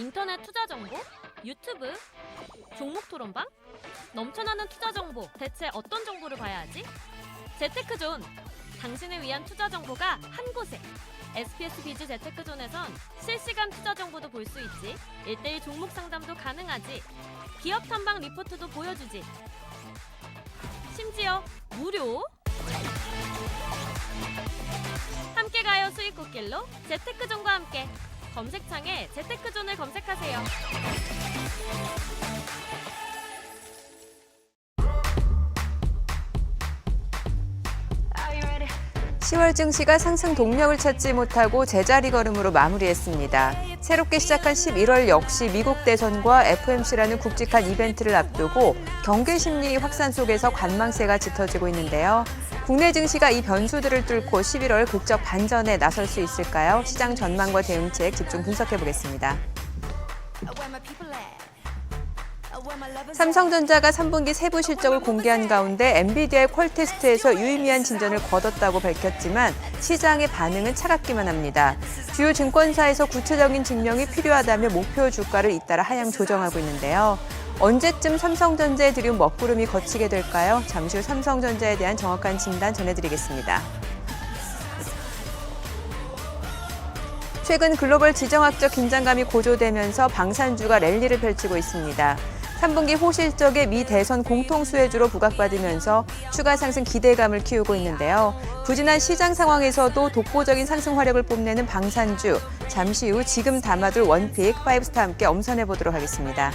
인터넷 투자 정보, 유튜브, 종목 토론방, 넘쳐나는 투자 정보. 대체 어떤 정보를 봐야 하지? 재테크존. 당신을 위한 투자 정보가 한 곳에. SPS 비즈 재테크존에선 실시간 투자 정보도 볼 수 있지. 1대1 종목 상담도 가능하지. 기업 탐방 리포트도 보여주지. 심지어 무료. 함께 가요 수익 꽃길로 재테크존과 함께 검색창에 재테크존을 검색하세요. 10월 증시가 상승 동력을 찾지 못하고 제자리 걸음으로 마무리했습니다. 새롭게 시작한 11월 역시 미국 대선과 FMC라는 굵직한 이벤트를 앞두고 경계 심리 확산 속에서 관망세가 짙어지고 있는데요. 국내 증시가 이 변수들을 뚫고 11월 극적 반전에 나설 수 있을까요? 시장 전망과 대응책 집중 분석해 보겠습니다. 삼성전자가 3분기 세부 실적을 공개한 가운데 엔비디아의 퀄 테스트에서 유의미한 진전을 거뒀다고 밝혔지만 시장의 반응은 차갑기만 합니다. 주요 증권사에서 구체적인 증명이 필요하다며 목표 주가를 잇따라 하향 조정하고 있는데요. 언제쯤 삼성전자에 들이운 먹구름이 거치게 될까요? 잠시 후 삼성전자에 대한 정확한 진단 전해드리겠습니다. 최근 글로벌 지정학적 긴장감이 고조되면서 방산주가 랠리를 펼치고 있습니다. 3분기 호실적의 미 대선 공통 수혜주로 부각받으면서 추가 상승 기대감을 키우고 있는데요. 부진한 시장 상황에서도 독보적인 상승 화력을 뽐내는 방산주. 잠시 후 지금 담아둘 원픽 파이브스타 함께 엄선해 보도록 하겠습니다.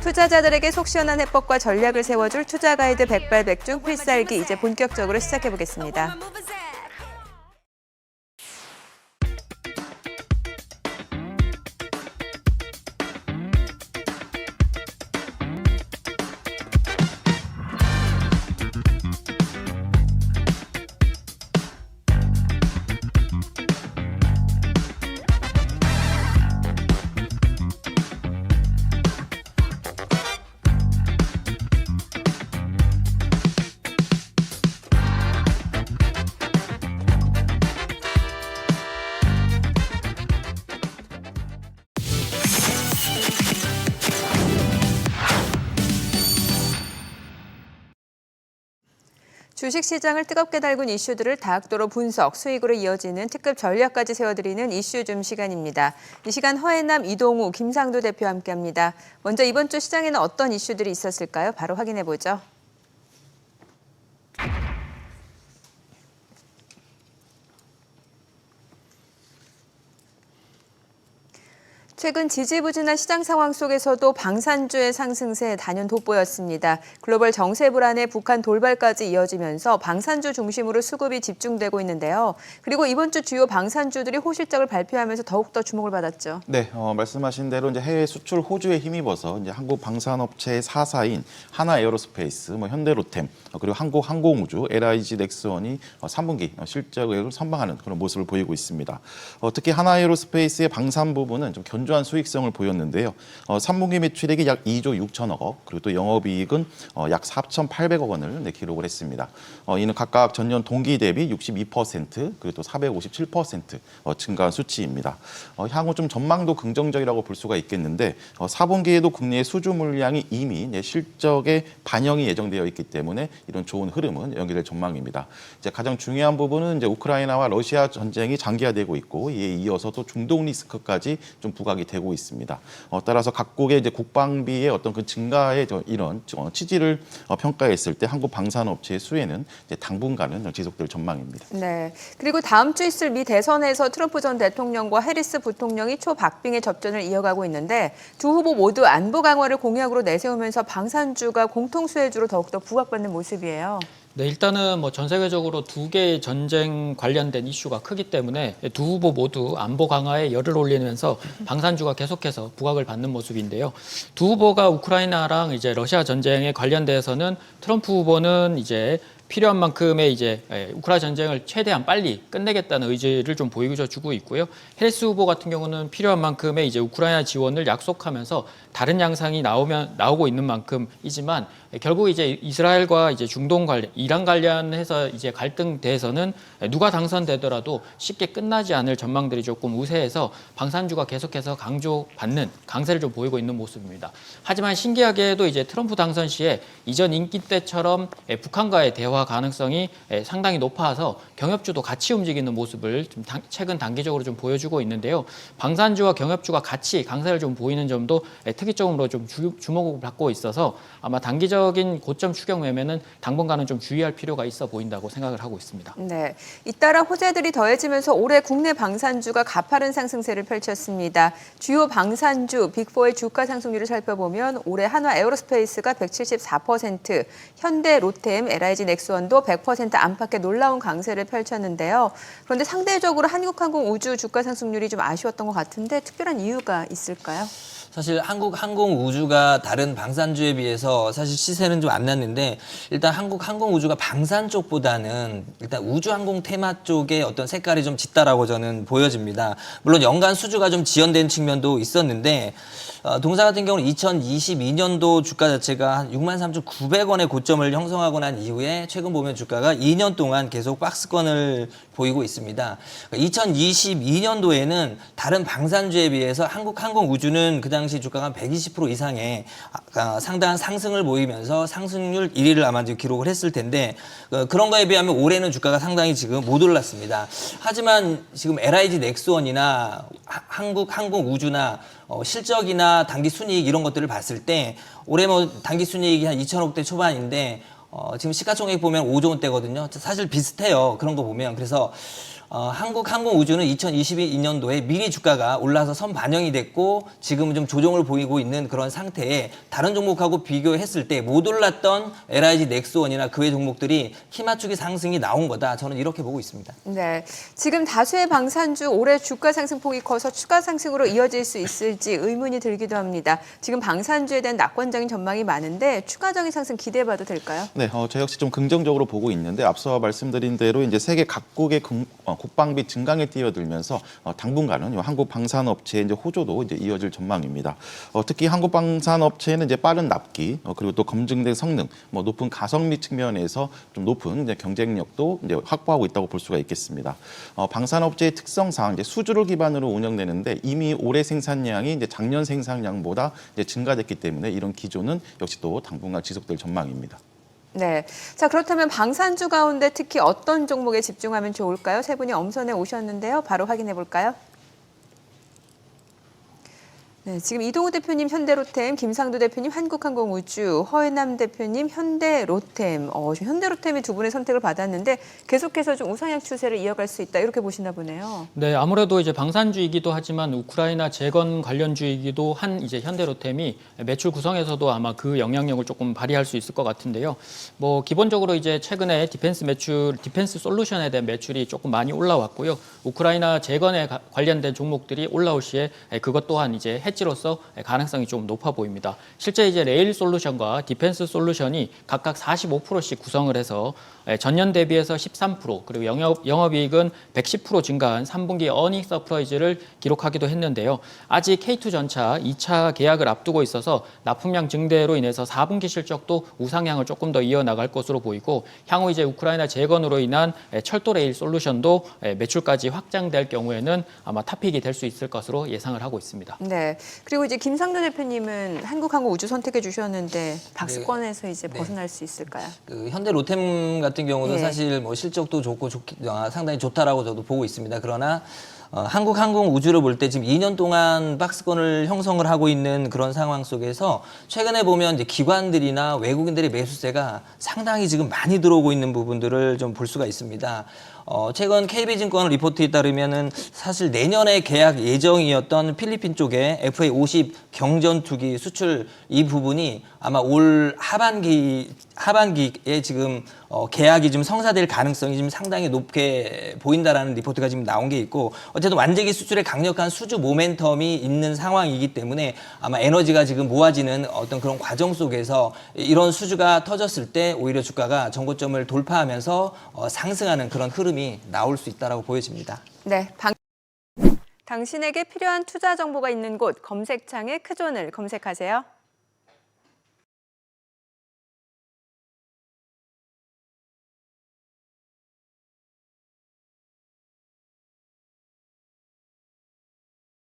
투자자들에게 속 시원한 해법과 전략을 세워줄 투자 가이드 백발백중 필살기 이제 본격적으로 시작해 보겠습니다. 주식 시장을 뜨겁게 달군 이슈들을 다각도로 분석, 수익으로 이어지는 특급 전략까지 세워드리는 이슈 줌 시간입니다. 이 시간 허해남, 이동우, 김상도 대표와 함께합니다. 먼저 이번 주 시장에는 어떤 이슈들이 있었을까요? 바로 확인해 보죠. 최근 지지부진한 시장 상황 속에서도 방산주의 상승세 단연 돋보였습니다. 글로벌 정세 불안에 북한 돌발까지 이어지면서 방산주 중심으로 수급이 집중되고 있는데요. 그리고 이번 주 주요 방산주들이 호실적을 발표하면서 더욱더 주목을 받았죠. 네, 어, 말씀하신 대로 이제 해외 수출 호주에 힘입어서 이제 한국 방산업체 4사인 하나 에어로스페이스, 뭐 현대로템, 어, 그리고 한국 항공우주, LIG 넥스원이 어, 3분기 어, 실적을 선방하는 그런 모습을 보이고 있습니다. 어, 특히 하나 에어로스페이스의 방산 부분은 좀 견 조한 수익성을 보였는데요. 어, 3분기 매출액이 약 2조 6천억 원, 그리고 또 영업이익은 어, 약 4,800억 원을 네, 기록을 했습니다. 어, 이는 각각 전년 동기 대비 62% 그리고 또 457% 어, 증가한 수치입니다. 어, 향후 좀 전망도 긍정적이라고 볼 수가 있겠는데 어, 4분기에도 국내의 수주 물량이 이미 이제 실적에 반영이 예정되어 있기 때문에 이런 좋은 흐름은 연기될 전망입니다. 이제 가장 중요한 부분은 이제 우크라이나와 러시아 전쟁이 장기화되고 있고 이에 이어서 또 중동 리스크까지 좀 부각이 되고 있습니다. 어, 따라서 각국의 이제 국방비의 어떤 그 증가의 저 이런 어, 취지를 어, 평가했을 때 한국 방산업체의 수혜는 당분간은 지속될 전망입니다. 네. 그리고 다음 주 있을 미 대선에서 트럼프 전 대통령과 해리스 부통령이 초박빙의 접전을 이어가고 있는데 두 후보 모두 안보 강화를 공약으로 내세우면서 방산주가 공통 수혜주로 더욱더 부각받는 모습이에요. 네, 일단은 뭐 전 세계적으로 두 개의 전쟁 관련된 이슈가 크기 때문에 두 후보 모두 안보 강화에 열을 올리면서 방산주가 계속해서 부각을 받는 모습인데요. 두 후보가 우크라이나랑 이제 러시아 전쟁에 관련돼서는 트럼프 후보는 이제 필요한 만큼의 이제 예, 우크라이나 전쟁을 최대한 빨리 끝내겠다는 의지를 좀 보여주고 있고요. 헬스 후보 같은 경우는 필요한 만큼의 이제 우크라이나 지원을 약속하면서 다른 양상이 나오면 나오고 있는 만큼이지만 결국 이제 이스라엘과 이제 중동 관련, 이란 관련해서 이제 갈등 대해서는 누가 당선되더라도 쉽게 끝나지 않을 전망들이 조금 우세해서 방산주가 계속해서 강조받는 강세를 좀 보이고 있는 모습입니다. 하지만 신기하게도 이제 트럼프 당선 시에 이전 임기 때처럼 예, 북한과의 대화 가능성이 예, 상당히 높아서 경협주도 같이 움직이는 모습을 좀 단- 최근 단기적으로 좀 보여주고 있는데요. 방산주와 경협주가 같이 강세를 좀 보이는 점도 예, 특이점으로 좀 주, 주목을 받고 있어서 아마 단기 적인 고점 추격 매매는 당분간은 좀 주의할 필요가 있어 보인다고 생각을 하고 있습니다. 네. 잇따라 호재들이 더해지면서 올해 국내 방산주가 가파른 상승세를 펼쳤습니다. 주요 방산주 빅4의 주가 상승률을 살펴보면 올해 한화 에어로스페이스가 174%, 현대 로템, LIG 넥스원도 100% 안팎의 놀라운 강세를 펼쳤는데요. 그런데 상대적으로 한국항공 우주 주가 상승률이 좀 아쉬웠던 것 같은데 특별한 이유가 있을까요? 사실 한국 항공 우주가 다른 방산주에 비해서 사실 시세는 좀 안 났는데 일단 한국 항공 우주가 방산 쪽보다는 일단 우주 항공 테마 쪽에 어떤 색깔이 좀 짙다라고 저는 보여집니다. 물론 연간 수주가 좀 지연된 측면도 있었는데 어, 동사 같은 경우는 2022년도 주가 자체가 한 63,900원의 고점을 형성하고 난 이후에 최근 보면 주가가 2년 동안 계속 박스권을 보이고 있습니다. 2022년도에는 다른 방산주에 비해서 한국 항공 우주는 그 당시 주가가 한120% 이상의 아, 상당한 상승을 보이면서 상승률 1위를 아마 기록을 했을 텐데 어, 그런 거에 비하면 올해는 주가가 상당히 지금 못 올랐습니다. 하지만 지금 LIG 넥스원이나 하- 한국 항공 우주나 어, 실적이나 단기 순이익 이런 것들을 봤을 때 올해 뭐 단기 순이익이 한 2천억대 초반인데 어, 지금 시가총액 보면 5조 원대거든요. 사실 비슷해요. 그런 거 보면. 그래서 어, 한국 항공 우주는 2022년도에 미리 주가가 올라서 선 반영이 됐고 지금은 좀 조정을 보이고 있는 그런 상태에 다른 종목하고 비교했을 때 못 올랐던 LIG 넥스원이나 그 외 종목들이 키 맞추기 상승이 나온 거다. 저는 이렇게 보고 있습니다. 네, 지금 다수의 방산주 올해 주가 상승폭이 커서 추가 상승으로 이어질 수 있을지 의문이 들기도 합니다. 지금 방산주에 대한 낙관적인 전망이 많은데 추가적인 상승 기대해봐도 될까요? 네, 어, 저 역시 좀 긍정적으로 보고 있는데 앞서 말씀드린 대로 이제 세계 각국의 국, 어, 국방비 증강에 뛰어들면서 어, 당분간은 요 한국 방산업체의 이제 호조도 이제 이어질 전망입니다. 어, 특히 한국 방산업체는 이제 빠른 납기 어, 그리고 또 검증된 성능, 뭐 높은 가성비 측면에서 좀 높은 경쟁력도 이제 확보하고 있다고 볼 수가 있겠습니다. 어, 방산업체의 특성상 이제 수주를 기반으로 운영되는데 이미 올해 생산량이 이제 작년 생산량보다 이제 증가됐기 때문에 이런 기조는 역시 또 당분간 지속될 전망입니다. 네. 자, 그렇다면 방산주 가운데 특히 어떤 종목에 집중하면 좋을까요? 세 분이 엄선해 오셨는데요. 바로 확인해 볼까요? 네, 지금 이동우 대표님 현대로템, 김상도 대표님 한국항공우주, 허혜남 대표님 현대로템. 어, 현대로템이 두 분의 선택을 받았는데 계속해서 좀 우상향 추세를 이어갈 수 있다 이렇게 보시나 보네요. 네, 아무래도 이제 방산주이기도 하지만 우크라이나 재건 관련주이기도 한 이제 현대로템이 매출 구성에서도 아마 그 영향력을 조금 발휘할 수 있을 것 같은데요. 뭐 기본적으로 이제 최근에 디펜스 매출, 디펜스 솔루션에 대한 매출이 조금 많이 올라왔고요. 우크라이나 재건에 가- 관련된 종목들이 올라올 시에 그것 또한 이제 해 지로서 가능성이 좀 높아 보입니다. 실제 이제 레일 솔루션과 디펜스 솔루션이 각각 45%씩 구성을 해서 전년 대비해서 13% 그리고 영업 영업이익은 110% 증가한 3분기 어닝 서프라이즈를 기록하기도 했는데요. 아직 K2 전차 2차 계약을 앞두고 있어서 납품량 증대로 인해서 4분기 실적도 우상향을 조금 더 이어나갈 것으로 보이고 향후 이제 우크라이나 재건으로 인한 철도 레일 솔루션도 매출까지 확장될 경우에는 아마 탑픽이 될 수 있을 것으로 예상을 하고 있습니다. 네. 그리고 이제 김상도 대표님은 한국항공 우주 선택해 주셨는데 박스권에서 이제 벗어날 수 있을까요? 그 현대 로템 같은 경우도 예. 사실 뭐 실적도 좋고 좋, 아, 상당히 좋다라고 저도 보고 있습니다. 그러나 어, 한국 항공 우주를 볼 때 지금 2년 동안 박스권을 형성을 하고 있는 그런 상황 속에서 최근에 보면 이제 기관들이나 외국인들의 매수세가 상당히 지금 많이 들어오고 있는 부분들을 좀 볼 수가 있습니다. 어, 최근 KB증권 리포트에 따르면은 사실 내년에 계약 예정이었던 필리핀 쪽에 FA50 경전 투기 수출 이 부분이 아마 올 하반기 하반기에 지금 어, 계약이 좀 성사될 가능성이 지금 상당히 높게 보인다라는 리포트가 지금 나온 게 있고 어쨌든 완제기 수출에 강력한 수주 모멘텀이 있는 상황이기 때문에 아마 에너지가 지금 모아지는 어떤 그런 과정 속에서 이런 수주가 터졌을 때 오히려 주가가 정고점을 돌파하면서 어, 상승하는 그런 흐름이 나올 수 있다라고 보여집니다. 네, 방... 당신에게 필요한 투자 정보가 있는 곳 검색창에 크존을 검색하세요.